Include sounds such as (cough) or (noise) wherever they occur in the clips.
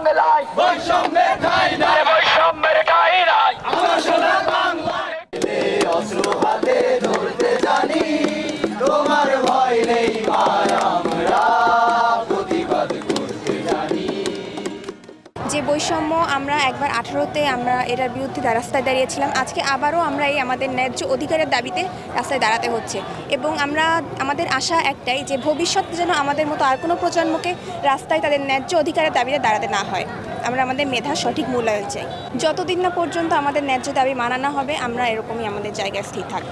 বাংলায় বৈষম্যের ঠাই নাই। বৈষম্যের সোনার বাংলায়। অস্ত্র গততে আমরা একবার আঠারোতে আমরা এটার বিরুদ্ধে রাস্তায় দাঁড়িয়েছিলাম। আজকে আবারও আমরা এই আমাদের ন্যায্য অধিকারের দাবিতে রাস্তায় দাঁড়াতে হচ্ছে। এবং আমরা, আমাদের আশা একটাই যে ভবিষ্যতে যেন আমাদের মতো আর কোনো প্রজন্মকে রাস্তায় তাদের ন্যায্য অধিকারের দাবিতে দাঁড়াতে না হয়। আমরা আমাদের মেধা সঠিক মূল্যায়ন চাই। যতদিন না পর্যন্ত আমাদের ন্যায্য দাবি মানানো হবে, আমরা এরকমই আমাদের জায়গায় স্থির থাকব।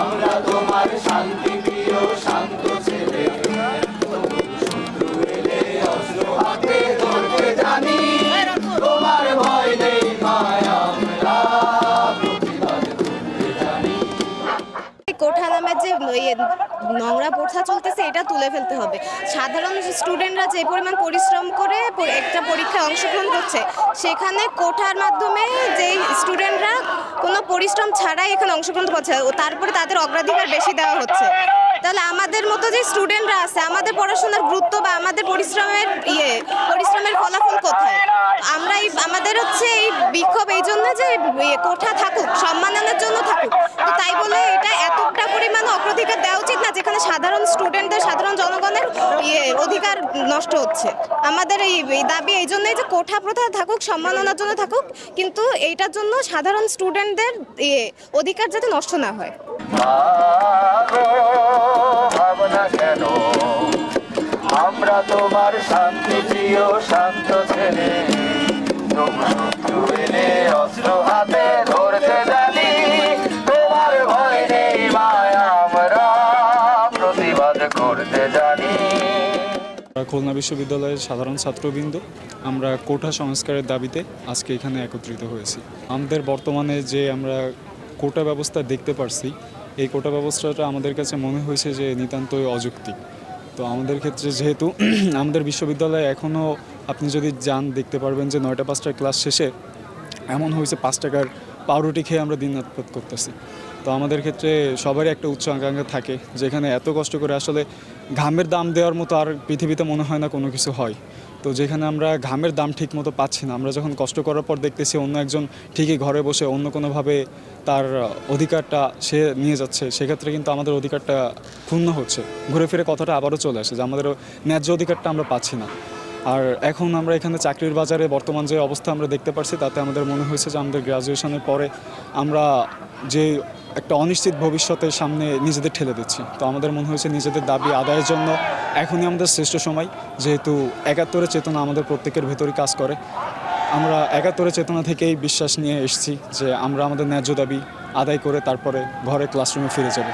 আমরা তোমার শান্তি প্রিয় কোঠা নামের যে নোংরা প্রথা চলতেছে, এটা তুলে ফেলতে হবে। সাধারণ স্টুডেন্টরা যে পরিমাণ পরিশ্রম করে একটা পরীক্ষায় অংশগ্রহণ করছে, সেখানে কোঠার মাধ্যমে যেই স্টুডেন্টরা কোনো পরিশ্রম ছাড়াই এখানে অংশগ্রহণ করছে তারপরে তাদের অগ্রাধিকার বেশি দেওয়া হচ্ছে। তাহলে আমাদের মতো যে স্টুডেন্টরা আছে, আমাদের পড়াশোনার গুরুত্ব বা আমাদের পরিশ্রমের ইয়ে পরিশ্রমের ফলাফল কোথায়? আমরা এই, আমাদের হচ্ছে এই বিক্ষোভ, এই জন্য যে ইয়ে কোঠা থাকুক সম্মাননের জন্য থাকুক তো তাই বলে এটা এতটা পরিমাণ অগ্রাধিকার দেওয়া উচিত না যেখানে সাধারণ স্টুডেন্টদের সাধারণ জনগণের ইয়ে অধিকার নষ্ট হচ্ছে। আমাদের এই দাবি এই জন্যই যে কোঠা প্রথা থাকুক, সম্মাননার জন্য থাকুক, কিন্তু এইটার জন্য সাধারণ স্টুডেন্টদের অধিকার যাতে নষ্ট না হয়। আমরা তোমার আমরা করতে জানি। খুলনা বিশ্ববিদ্যালয়ের সাধারণ ছাত্রবৃন্দ, আমরা কোটা সংস্কারের দাবিতে আজকে এখানে একত্রিত হয়েছি। আমাদের বর্তমানে যে আমরা কোটা ব্যবস্থা দেখতে পারছি, এই কোটা ব্যবস্থাটা আমাদের কাছে মনে হয়েছে যে নিতান্তই অযৌক্তিক। তো আমাদের ক্ষেত্রে যেহেতু (clears throat) আমাদের বিশ্ববিদ্যালয়ে এখনও আপনি যদি যান, দেখতে পারবেন যে নয়টা পাঁচটার ক্লাস শেষে এমন হয়েছে পাঁচ টাকার পাউরুটি খেয়ে আমরা দিন রাত করতেছি। তো আমাদের ক্ষেত্রে সবারই একটা উচ্চ আকাঙ্ক্ষা থাকে, যেখানে এত কষ্ট করে আসলে ঘামের দাম দেওয়ার মতো আর পৃথিবীতে মনে হয় না কোনো কিছু হয়। তো যেখানে আমরা ঘামের দাম ঠিক মতো পাচ্ছি না, আমরা যখন কষ্ট করার পর দেখতেছি অন্য একজন ঠিকই ঘরে বসে অন্য কোনোভাবে তার অধিকারটা সে নিয়ে যাচ্ছে, সেক্ষেত্রে কিন্তু আমাদের অধিকারটা ক্ষুণ্ণ হচ্ছে। ঘুরে ফিরে কথাটা আবারও চলে আসে যে আমাদের ন্যায্য অধিকারটা আমরা পাচ্ছি না। আর এখন আমরা এখানে চাকরির বাজারে বর্তমান যে অবস্থা আমরা দেখতে পারছি, তাতে আমাদের মনে হয়েছে যে আমাদের গ্রাজুয়েশনের পরে আমরা যে একটা অনিশ্চিত ভবিষ্যতের সামনে নিজেদের ঠেলে দিচ্ছি। তো আমাদের মনে হয়েছে নিজেদের দাবি আদায়ের জন্য এখনই আমাদের শ্রেষ্ঠ সময়, যেহেতু একাত্তরের চেতনা আমাদের প্রত্যেকের ভেতরই কাজ করে। আমরা একাত্তরের চেতনা থেকেই বিশ্বাস নিয়ে এসেছি যে আমরা আমাদের ন্যায্য দাবি আদায় করে তারপরে ঘরে ক্লাসরুমে ফিরে যাব।